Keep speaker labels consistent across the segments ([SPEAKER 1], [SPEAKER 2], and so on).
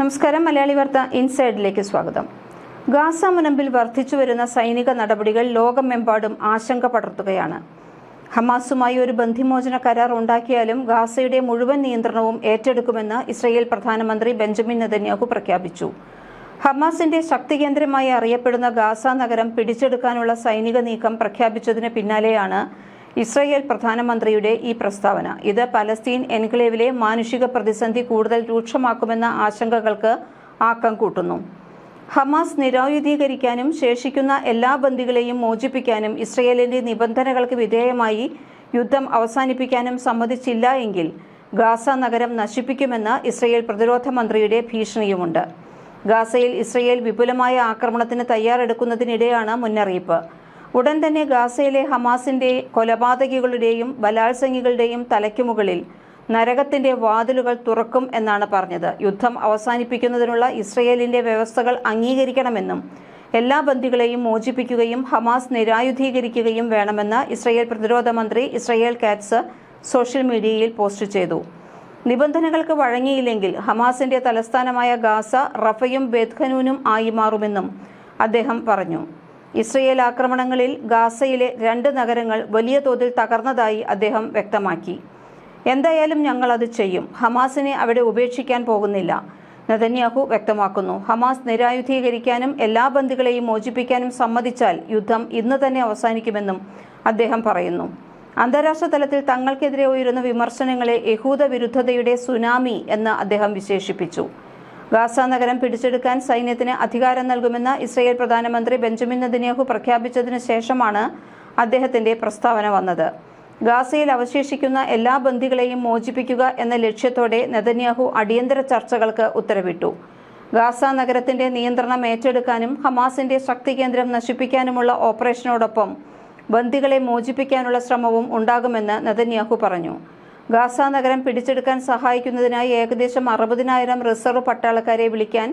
[SPEAKER 1] നമസ്കാരം. മലയാളി വാർത്ത ഇൻസൈഡിലേക്ക് സ്വാഗതം. ഗാസ മുനമ്പിൽ വർദ്ധിച്ചു വരുന്ന സൈനിക നടപടികൾ ലോകമെമ്പാടും ആശങ്ക പടർത്തുകയാണ്. ഹമാസുമായി ഒരു ബന്ധിമോചന കരാർ ഉണ്ടാക്കിയാലും ഗാസയുടെ മുഴുവൻ നിയന്ത്രണവും ഏറ്റെടുക്കുമെന്ന് ഇസ്രയേൽ പ്രധാനമന്ത്രി ബെഞ്ചമിൻ നെതന്യാഹു പ്രഖ്യാപിച്ചു. ഹമാസിന്റെ ശക്തി കേന്ദ്രമായി അറിയപ്പെടുന്ന ഗാസ നഗരം പിടിച്ചെടുക്കാനുള്ള സൈനിക നീക്കം പ്രഖ്യാപിച്ചതിന് പിന്നാലെയാണ് ഇസ്രയേൽ പ്രധാനമന്ത്രിയുടെ ഈ പ്രസ്താവന. ഇത് പലസ്തീൻ എൻക്ലേവിലെ മാനുഷിക പ്രതിസന്ധി കൂടുതൽ രൂക്ഷമാക്കുമെന്ന ആശങ്കകൾക്ക് ആക്കം കൂട്ടുന്നു. ഹമാസ് നിരായുധീകരിക്കാനും ശേഷിക്കുന്ന എല്ലാ ബന്ദികളെയും മോചിപ്പിക്കാനും ഇസ്രയേലിന്റെ നിബന്ധനകൾക്ക് വിധേയമായി യുദ്ധം അവസാനിപ്പിക്കാനും സമ്മതിച്ചില്ല എങ്കിൽ ഗാസ നഗരം നശിപ്പിക്കുമെന്ന് ഇസ്രയേൽ പ്രതിരോധ മന്ത്രിയുടെ ഭീഷണിയുമുണ്ട്. ഗാസയിൽ ഇസ്രയേൽ വിപുലമായ ആക്രമണത്തിന് തയ്യാറെടുക്കുന്നതിനിടെയാണ് മുന്നറിയിപ്പ്. ഉടൻ തന്നെ ഗാസയിലെ ഹമാസിന്റെ കൊലപാതകികളുടെയും ബലാത്സംഗികളുടെയും തലയ്ക്കുമുകളിൽ നരകത്തിന്റെ വാതിലുകൾ തുറക്കും എന്നാണ് പറഞ്ഞത്. യുദ്ധം അവസാനിപ്പിക്കുന്നതിനുള്ള ഇസ്രയേലിന്റെ വ്യവസ്ഥകൾ അംഗീകരിക്കണമെന്നും എല്ലാ ബന്ദികളെയും മോചിപ്പിക്കുകയും ഹമാസ് നിരായുധീകരിക്കുകയും വേണമെന്ന് ഇസ്രയേൽ പ്രതിരോധ മന്ത്രി ഇസ്രയേൽ കാറ്റ്സ് സോഷ്യൽ മീഡിയയിൽ പോസ്റ്റ് ചെയ്തു. നിബന്ധനകൾക്ക് വഴങ്ങിയില്ലെങ്കിൽ ഹമാസിന്റെ തലസ്ഥാനമായ ഗാസ റഫയും ബേദ്ഖനൂനും ആയി മാറുമെന്നും അദ്ദേഹം പറഞ്ഞു. ഇസ്രയേൽ ആക്രമണങ്ങളിൽ ഗാസയിലെ രണ്ട് നഗരങ്ങൾ വലിയ തോതിൽ തകർന്നതായി അദ്ദേഹം വ്യക്തമാക്കി. എന്തായാലും ഞങ്ങൾ അത് ചെയ്യും. ഹമാസിനെ അവിടെ ഉപേക്ഷിക്കാൻ പോകുന്നില്ല. നെതന്യാഹു വ്യക്തമാക്കുന്നു. ഹമാസ് നിരായുധീകരിക്കാനും എല്ലാ ബന്ദികളെയും മോചിപ്പിക്കാനും സമ്മതിച്ചാൽ യുദ്ധം ഇന്ന് തന്നെ അവസാനിക്കുമെന്നും അദ്ദേഹം പറയുന്നു. അന്താരാഷ്ട്ര തലത്തിൽ തങ്ങൾക്കെതിരെ ഉയരുന്ന വിമർശനങ്ങളെ യഹൂദ വിരുദ്ധതയുടെ സുനാമി എന്ന് അദ്ദേഹം വിശേഷിപ്പിച്ചു. ഗാസ നഗരം പിടിച്ചെടുക്കാൻ സൈന്യത്തിന് അധികാരം നൽകുമെന്ന് ഇസ്രയേൽ പ്രധാനമന്ത്രി ബെഞ്ചമിൻ നദിനേഹു പ്രഖ്യാപിച്ചതിന് ശേഷമാണ് അദ്ദേഹത്തിന്റെ പ്രസ്താവന വന്നത്. ഗാസയിൽ അവശേഷിക്കുന്ന എല്ലാ ബന്ദികളെയും മോചിപ്പിക്കുക എന്ന ലക്ഷ്യത്തോടെ നെതന്യാഹു അടിയന്തര ചർച്ചകൾക്ക് ഉത്തരവിട്ടു. ഗാസ നഗരത്തിന്റെ നിയന്ത്രണം ഏറ്റെടുക്കാനും ഹമാസിന്റെ ശക്തി കേന്ദ്രം നശിപ്പിക്കാനുമുള്ള ഓപ്പറേഷനോടൊപ്പം ബന്ദികളെ മോചിപ്പിക്കാനുള്ള ശ്രമവും ഉണ്ടാകുമെന്ന് നെതന്യാഹു പറഞ്ഞു. ഗാസ നഗരം പിടിച്ചെടുക്കാൻ സഹായിക്കുന്നതിനായി ഏകദേശം അറുപതിനായിരം റിസർവ് പട്ടാളക്കാരെ വിളിക്കാൻ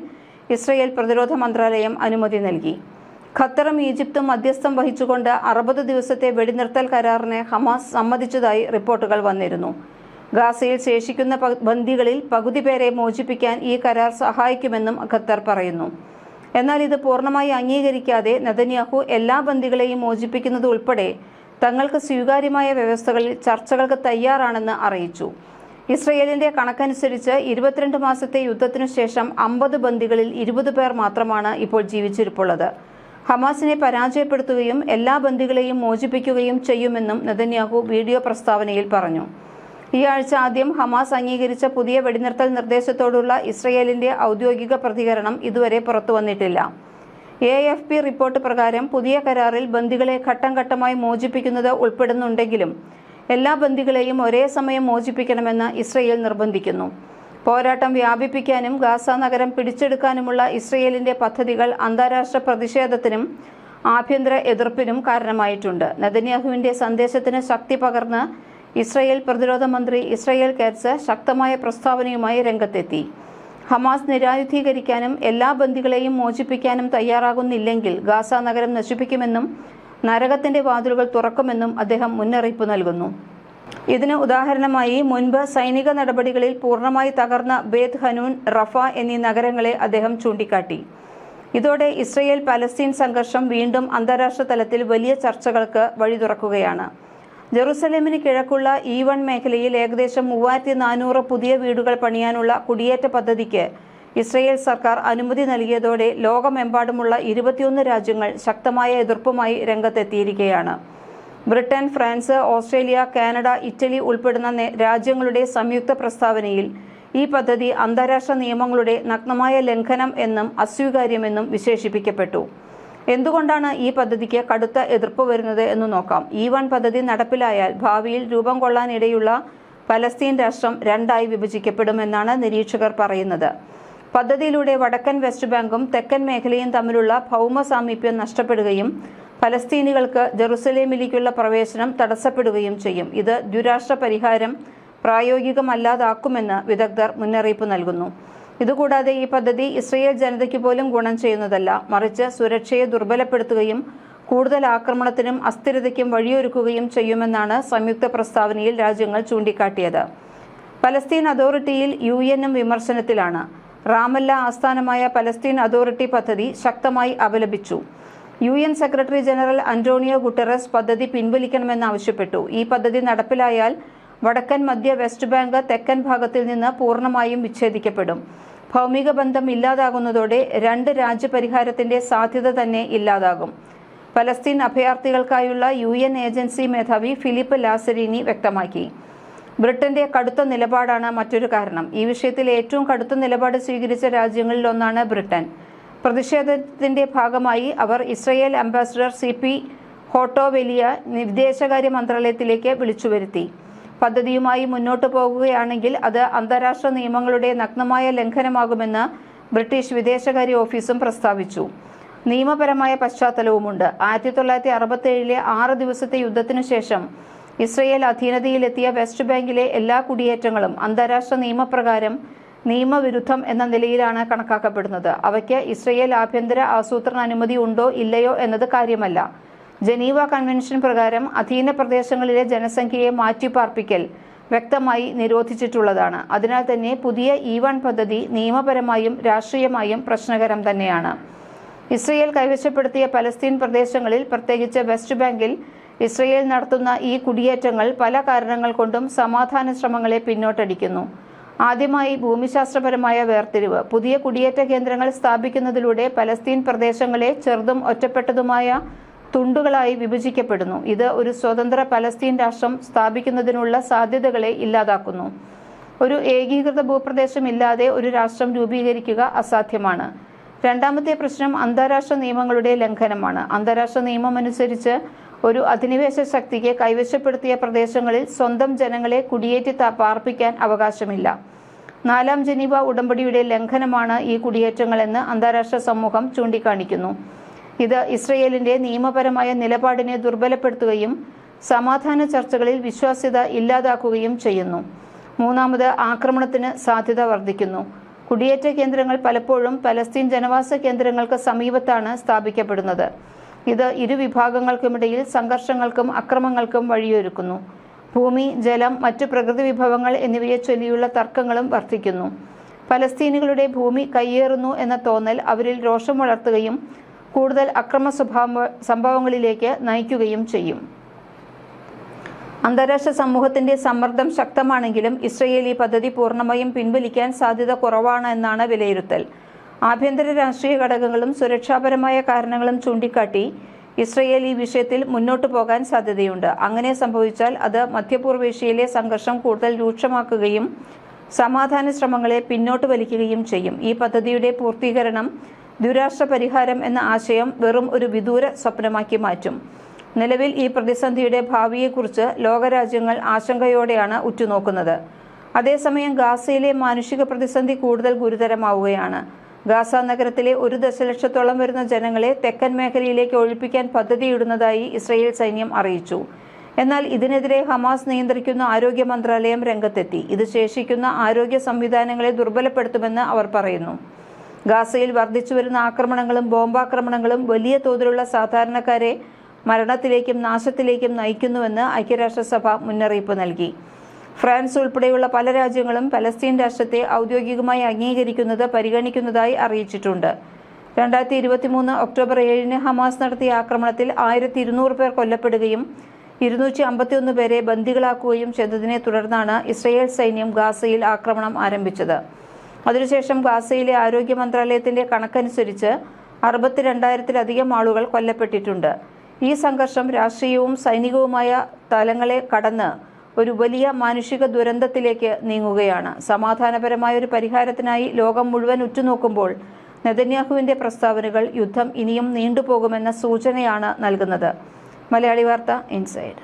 [SPEAKER 1] ഇസ്രയേൽ പ്രതിരോധ മന്ത്രാലയം അനുമതി നൽകി. ഖത്തറും ഈജിപ്തും മധ്യസ്ഥം വഹിച്ചുകൊണ്ട് അറുപത് ദിവസത്തെ വെടിനിർത്തൽ കരാറിന് ഹമാസ് സമ്മതിച്ചതായി റിപ്പോർട്ടുകൾ വന്നിരുന്നു. ഗാസയിൽ ശേഷിക്കുന്ന ബന്ദികളിൽ പകുതി പേരെ മോചിപ്പിക്കാൻ ഈ കരാർ സഹായിക്കുമെന്നും ഖത്തർ പറയുന്നു. എന്നാൽ ഇത് പൂർണമായി അംഗീകരിക്കാതെ നദന്യാഹു എല്ലാ ബന്ദികളെയും മോചിപ്പിക്കുന്നത് ഉൾപ്പെടെ തങ്ങൾക്ക് സ്വീകാര്യമായ വ്യവസ്ഥകളിൽ ചർച്ചകൾക്ക് തയ്യാറാണെന്ന് അറിയിച്ചു. ഇസ്രയേലിന്റെ കണക്കനുസരിച്ച് ഇരുപത്തിരണ്ട് മാസത്തെ യുദ്ധത്തിനു ശേഷം അമ്പത് ബന്ദികളിൽ ഇരുപത് പേർ മാത്രമാണ് ഇപ്പോൾ ജീവിച്ചിരിപ്പുള്ളത്. ഹമാസിനെ പരാജയപ്പെടുത്തുകയും എല്ലാ ബന്ദികളെയും മോചിപ്പിക്കുകയും ചെയ്യുമെന്നും നെതന്യാഹു വീഡിയോ പ്രസ്താവനയിൽ പറഞ്ഞു. ഈ ആഴ്ച ആദ്യം ഹമാസ് അംഗീകരിച്ച പുതിയ വെടിനിർത്തൽ നിർദ്ദേശത്തോടുള്ള ഇസ്രയേലിന്റെ ഔദ്യോഗിക പ്രതികരണം ഇതുവരെ പുറത്തുവന്നിട്ടില്ല എ എഫ് പി റിപ്പോർട്ട് പ്രകാരം പുതിയ കരാറിൽ ബന്ദികളെ ഘട്ടം ഘട്ടമായി മോചിപ്പിക്കുന്നത് ഉൾപ്പെടുന്നുണ്ടെങ്കിലും എല്ലാ ബന്ദികളെയും ഒരേ സമയം മോചിപ്പിക്കണമെന്ന് ഇസ്രയേൽ നിർബന്ധിക്കുന്നു. പോരാട്ടം വ്യാപിപ്പിക്കാനും ഗാസ നഗരം പിടിച്ചെടുക്കാനുമുള്ള ഇസ്രയേലിന്റെ പദ്ധതികൾ അന്താരാഷ്ട്ര പ്രതിഷേധത്തിനും ആഭ്യന്തര എതിർപ്പിനും കാരണമായിട്ടുണ്ട്. നദന്യാഹുവിന്റെ സന്ദേശത്തിന് ശക്തി പകർന്ന് ഇസ്രയേൽ പ്രതിരോധ മന്ത്രി ഇസ്രയേൽ കാറ്റ്സ് ശക്തമായ പ്രസ്താവനയുമായി രംഗത്തെത്തി. ഹമാസ് നിരായുധീകരിക്കാനും എല്ലാ ബന്ദികളെയും മോചിപ്പിക്കാനും തയ്യാറാകുന്നില്ലെങ്കിൽ ഗാസ നഗരം നശിപ്പിക്കുമെന്നും നരകത്തിന്റെ വാതിലുകൾ തുറക്കുമെന്നും അദ്ദേഹം മുന്നറിയിപ്പ് നൽകുന്നു. ഇതിന് ഉദാഹരണമായി മുൻപ് സൈനിക നടപടികളിൽ പൂർണമായി തകർന്ന ബേത് ഹനൂൻ റഫ എന്നീ നഗരങ്ങളെ അദ്ദേഹം ചൂണ്ടിക്കാട്ടി. ഇതോടെ ഇസ്രയേൽ പലസ്തീൻ സംഘർഷം വീണ്ടും അന്താരാഷ്ട്ര തലത്തിൽ വലിയ ചർച്ചകൾക്ക് വഴി തുറക്കുകയാണ് ജെറുസലേമിന് കിഴക്കുള്ള ഇ വൺ മേഖലയിൽ ഏകദേശം മൂവായിരത്തി നാനൂറ് പുതിയ വീടുകൾ പണിയാനുള്ള കുടിയേറ്റ പദ്ധതിക്ക് ഇസ്രയേൽ സർക്കാർ അനുമതി നൽകിയതോടെ ലോകമെമ്പാടുമുള്ള ഇരുപത്തിയൊന്ന് രാജ്യങ്ങൾ ശക്തമായ എതിർപ്പുമായി രംഗത്തെത്തിയിരിക്കുകയാണ്. Britain France Australia Canada Italy ഉൾപ്പെടുന്ന രാജ്യങ്ങളുടെ സംയുക്ത പ്രസ്താവനയിൽ ഈ പദ്ധതി അന്താരാഷ്ട്ര നിയമങ്ങളുടെ നഗ്നമായ ലംഘനം എന്നും അസ്വീകാര്യമെന്നും വിശേഷിപ്പിക്കപ്പെട്ടു. എന്തുകൊണ്ടാണ് ഈ പദ്ധതിക്ക് കടുത്ത എതിർപ്പ് വരുന്നത് എന്ന് നോക്കാം. ഈ വൺ പദ്ധതി നടപ്പിലായാൽ ഭാവിയിൽ രൂപം കൊള്ളാനിടയുള്ള പലസ്തീൻ രാഷ്ട്രം രണ്ടായി വിഭജിക്കപ്പെടുമെന്നാണ് നിരീക്ഷകർ പറയുന്നത്. പദ്ധതിയിലൂടെ വടക്കൻ വെസ്റ്റ് ബാങ്കും തെക്കൻ മേഖലയും തമ്മിലുള്ള ഭൗമ സാമീപ്യം നഷ്ടപ്പെടുകയും പലസ്തീനികൾക്ക് ജെറുസലേമിലേക്കുള്ള പ്രവേശനം തടസ്സപ്പെടുകയും ചെയ്യും. ഇത് ദ്വിരാഷ്ട്ര പരിഹാരം പ്രായോഗികമല്ലാതാക്കുമെന്ന് വിദഗ്ധർ മുന്നറിയിപ്പ് നൽകുന്നു. ഇതുകൂടാതെ ഈ പദ്ധതി ഇസ്രയേൽ ജനതയ്ക്ക് പോലും ഗുണം ചെയ്യുന്നതല്ല. മറിച്ച് സുരക്ഷയെ ദുർബലപ്പെടുത്തുകയും കൂടുതൽ ആക്രമണത്തിനും അസ്ഥിരതയ്ക്കും വഴിയൊരുക്കുകയും ചെയ്യുമെന്നാണ് സംയുക്ത പ്രസ്താവനയിൽ രാജ്യങ്ങൾ ചൂണ്ടിക്കാട്ടിയത്. Palestine അതോറിറ്റിയിൽ U വിമർശനത്തിലാണ്. റാമല്ല ആസ്ഥാനമായ പലസ്തീൻ അതോറിറ്റി പദ്ധതി ശക്തമായി അപലപിച്ചു. U N secretary general Antonio Guterres പദ്ധതി പിൻവലിക്കണമെന്നാവശ്യപ്പെട്ടു. ഈ പദ്ധതി നടപ്പിലായാൽ വടക്കൻ മധ്യ വെസ്റ്റ് ബാങ്ക് തെക്കൻ ഭാഗത്തിൽ നിന്ന് പൂർണമായും വിച്ഛേദിക്കപ്പെടും. ഭൗമിക ബന്ധം ഇല്ലാതാകുന്നതോടെ രണ്ട് രാജ്യപരിഹാരത്തിന്റെ സാധ്യത തന്നെ ഇല്ലാതാകും. പലസ്തീൻ അഭയാർത്ഥികൾക്കായുള്ള യു എൻ ഏജൻസി മേധാവി ഫിലിപ്പ് ലാസരീനി വ്യക്തമാക്കി. ബ്രിട്ടന്റെ കടുത്ത നിലപാടാണ് മറ്റൊരു കാരണം. ഈ വിഷയത്തിൽ ഏറ്റവും കടുത്ത നിലപാട് സ്വീകരിച്ച രാജ്യങ്ങളിലൊന്നാണ് ബ്രിട്ടൻ. പ്രതിഷേധത്തിന്റെ ഭാഗമായി അവർ Israel ambassador Tzipi Hotovely വിദേശകാര്യ മന്ത്രാലയത്തിലേക്ക് വിളിച്ചുവരുത്തി. പദ്ധതിയുമായി മുന്നോട്ടു പോകുകയാണെങ്കിൽ അത് അന്താരാഷ്ട്ര നിയമങ്ങളുടെ നഗ്നമായ ലംഘനമാകുമെന്ന് ബ്രിട്ടീഷ് വിദേശകാര്യ ഓഫീസും പ്രസ്താവിച്ചു. നിയമപരമായ പശ്ചാത്തലവുമുണ്ട്. ആയിരത്തി തൊള്ളായിരത്തി അറുപത്തേഴിലെ ആറ് ദിവസത്തെ യുദ്ധത്തിനു ശേഷം ഇസ്രയേൽ അധീനതയിലെത്തിയ വെസ്റ്റ് ബാങ്കിലെ എല്ലാ കുടിയേറ്റങ്ങളും അന്താരാഷ്ട്ര നിയമപ്രകാരം നിയമവിരുദ്ധം എന്ന നിലയിലാണ് കണക്കാക്കപ്പെടുന്നത്. അവയ്ക്ക് ഇസ്രയേൽ ആഭ്യന്തര ആസൂത്രണ അനുമതി ഉണ്ടോ ഇല്ലയോ എന്നത് കാര്യമല്ല. ജനീവ കൺവെൻഷൻ പ്രകാരം അധീന പ്രദേശങ്ങളിലെ ജനസംഖ്യയെ മാറ്റിപ്പാർപ്പിക്കൽ വ്യക്തമായി നിരോധിച്ചിട്ടുള്ളതാണ്. അതിനാൽ തന്നെ പുതിയ ഇ വൺ പദ്ധതി നിയമപരമായും രാഷ്ട്രീയമായും പ്രശ്നകരം തന്നെയാണ്. ഇസ്രയേൽ കൈവശപ്പെടുത്തിയ പലസ്തീൻ പ്രദേശങ്ങളിൽ പ്രത്യേകിച്ച് വെസ്റ്റ് ബാങ്കിൽ ഇസ്രയേൽ നടത്തുന്ന ഈ കുടിയേറ്റങ്ങൾ പല കാരണങ്ങൾ കൊണ്ടും സമാധാന ശ്രമങ്ങളെ പിന്നോട്ടടിക്കുന്നു. ആദ്യമായി ഭൂമിശാസ്ത്രപരമായ വേർതിരിവ്. പുതിയ കുടിയേറ്റ കേന്ദ്രങ്ങൾ സ്ഥാപിക്കുന്നതിലൂടെ പലസ്തീൻ പ്രദേശങ്ങളെ ചെറുതും ഒറ്റപ്പെട്ടതുമായ തുണ്ടുകളായി വിഭജിക്കപ്പെടുന്നു. ഇത് ഒരു സ്വതന്ത്ര പലസ്തീൻ രാഷ്ട്രം സ്ഥാപിക്കുന്നതിനുള്ള സാധ്യതകളെ ഇല്ലാതാക്കുന്നു. ഒരു ഏകീകൃത ഭൂപ്രദേശം ഇല്ലാതെ ഒരു രാഷ്ട്രം രൂപീകരിക്കുക അസാധ്യമാണ്. രണ്ടാമത്തെ പ്രശ്നം അന്താരാഷ്ട്ര നിയമങ്ങളുടെ ലംഘനമാണ്. അന്താരാഷ്ട്ര നിയമം അനുസരിച്ച് ഒരു അധിനിവേശ ശക്തിക്ക് കൈവശപ്പെടുത്തിയ പ്രദേശങ്ങളിൽ സ്വന്തം ജനങ്ങളെ കുടിയേറ്റി പാർപ്പിക്കാൻ അവകാശമില്ല. നാലാം ജനീവ ഉടമ്പടിയുടെ ലംഘനമാണ് ഈ കുടിയേറ്റങ്ങളെന്ന് അന്താരാഷ്ട്ര സമൂഹം ചൂണ്ടിക്കാണിക്കുന്നു. ഇത് ഇസ്രയേലിന്റെ നിയമപരമായ നിലപാടിനെ ദുർബലപ്പെടുത്തുകയും സമാധാന ചർച്ചകളിൽ വിശ്വാസ്യത ഇല്ലാതാക്കുകയും ചെയ്യുന്നു. മൂന്നാമത് ആക്രമണത്തിന് സാധ്യത വർദ്ധിക്കുന്നു. കുടിയേറ്റ കേന്ദ്രങ്ങൾ പലപ്പോഴും പലസ്തീൻ ജനവാസ കേന്ദ്രങ്ങൾക്ക് സമീപത്താണ് സ്ഥാപിക്കപ്പെടുന്നത്. ഇത് ഇരു വിഭാഗങ്ങൾക്കുമിടയിൽ സംഘർഷങ്ങൾക്കും അക്രമങ്ങൾക്കും വഴിയൊരുക്കുന്നു. ഭൂമി ജലം മറ്റു പ്രകൃതി വിഭവങ്ങൾ എന്നിവയെ ചൊല്ലിയുള്ള തർക്കങ്ങളും വർദ്ധിക്കുന്നു. പലസ്തീനുകളുടെ ഭൂമി കയ്യേറുന്നു എന്ന തോന്നൽ അവരിൽ രോഷം വളർത്തുകയും കൂടുതൽ അക്രമ സ്വഭാവ സംഭവങ്ങളിലേക്ക് നയിക്കുകയും ചെയ്യും. അന്താരാഷ്ട്ര സമൂഹത്തിന്റെ സമ്മർദ്ദം ശക്തമാണെങ്കിലും ഇസ്രയേൽ ഈ പദ്ധതി പൂർണമായും പിൻവലിക്കാൻ സാധ്യത കുറവാണ് എന്നാണ് വിലയിരുത്തൽ. ആഭ്യന്തര രാഷ്ട്രീയ ഘടകങ്ങളും സുരക്ഷാപരമായ കാരണങ്ങളും ചൂണ്ടിക്കാട്ടി ഇസ്രയേൽ ഈ വിഷയത്തിൽ മുന്നോട്ടു പോകാൻ സാധ്യതയുണ്ട്. അങ്ങനെ സംഭവിച്ചാൽ അത് മധ്യപൂർവേഷ്യയിലെ സംഘർഷം കൂടുതൽ രൂക്ഷമാക്കുകയും സമാധാന ശ്രമങ്ങളെ പിന്നോട്ട് വലിക്കുകയും ചെയ്യും. ഈ പദ്ധതിയുടെ പൂർത്തീകരണം ദ്വിരാഷ്ട്ര പരിഹാരം എന്ന ആശയം വെറും ഒരു വിദൂര സ്വപ്നമാക്കി മാറ്റും. നിലവിൽ ഈ പ്രതിസന്ധിയുടെ ഭാവിയെക്കുറിച്ച് ലോകരാജ്യങ്ങൾ ആശങ്കയോടെയാണ് ഉറ്റുനോക്കുന്നത്. അതേസമയം ഗാസയിലെ മാനുഷിക പ്രതിസന്ധി കൂടുതൽ ഗുരുതരമാവുകയാണ്. ഗാസ നഗരത്തിലെ ഒരു ദശലക്ഷത്തോളം വരുന്ന ജനങ്ങളെ തെക്കൻ മേഖലയിലേക്ക് ഒഴിപ്പിക്കാൻ പദ്ധതിയിടുന്നതായി ഇസ്രയേൽ സൈന്യം അറിയിച്ചു. എന്നാൽ ഇതിനെതിരെ ഹമാസ് നിയന്ത്രിക്കുന്ന ആരോഗ്യ മന്ത്രാലയം രംഗത്തെത്തി. ഇത് ശേഷിക്കുന്ന ആരോഗ്യ സംവിധാനങ്ങളെ ദുർബലപ്പെടുത്തുമെന്ന് അവർ പറയുന്നു. ഗാസയിൽ വർദ്ധിച്ചുവരുന്ന ആക്രമണങ്ങളും ബോംബാക്രമണങ്ങളും വലിയ തോതിലുള്ള സാധാരണക്കാരെ മരണത്തിലേക്കും നാശത്തിലേക്കും നയിക്കുന്നുവെന്ന് ഐക്യരാഷ്ട്രസഭ മുന്നറിയിപ്പ് നൽകി. ഫ്രാൻസ് ഉൾപ്പെടെയുള്ള പല രാജ്യങ്ങളും പലസ്തീൻ രാഷ്ട്രത്തെ ഔദ്യോഗികമായി അംഗീകരിക്കുന്നത് പരിഗണിക്കുന്നതായി അറിയിച്ചിട്ടുണ്ട്. രണ്ടായിരത്തി ഇരുപത്തിമൂന്ന് ഒക്ടോബർ ഏഴിന് ഹമാസ് നടത്തിയ ആക്രമണത്തിൽ ആയിരത്തി ഇരുന്നൂറ് പേർ കൊല്ലപ്പെടുകയും ഇരുന്നൂറ്റി അമ്പത്തിയൊന്ന് പേരെ ബന്ദികളാക്കുകയും ചെയ്തതിനെ തുടർന്നാണ് ഇസ്രയേൽ സൈന്യം ഗാസയിൽ ആക്രമണം ആരംഭിച്ചത്. അതിനുശേഷം ഗാസയിലെ ആരോഗ്യ മന്ത്രാലയത്തിന്റെ കണക്കനുസരിച്ച് അറുപത്തിരണ്ടായിരത്തിലധികം ആളുകൾ കൊല്ലപ്പെട്ടിട്ടുണ്ട്. ഈ സംഘർഷം രാഷ്ട്രീയവും സൈനികവുമായ തലങ്ങളെ കടന്ന് ഒരു വലിയ മാനുഷിക ദുരന്തത്തിലേക്ക് നീങ്ങുകയാണ്. സമാധാനപരമായ ഒരു പരിഹാരത്തിനായി ലോകം മുഴുവൻ ഉറ്റുനോക്കുമ്പോൾ നെതന്യാഹുവിന്റെ പ്രസ്താവനകൾ യുദ്ധം ഇനിയും നീണ്ടുപോകുമെന്ന സൂചനയാണ് നൽകുന്നത്. മലയാളി വാർത്ത ഇൻസൈഡ്.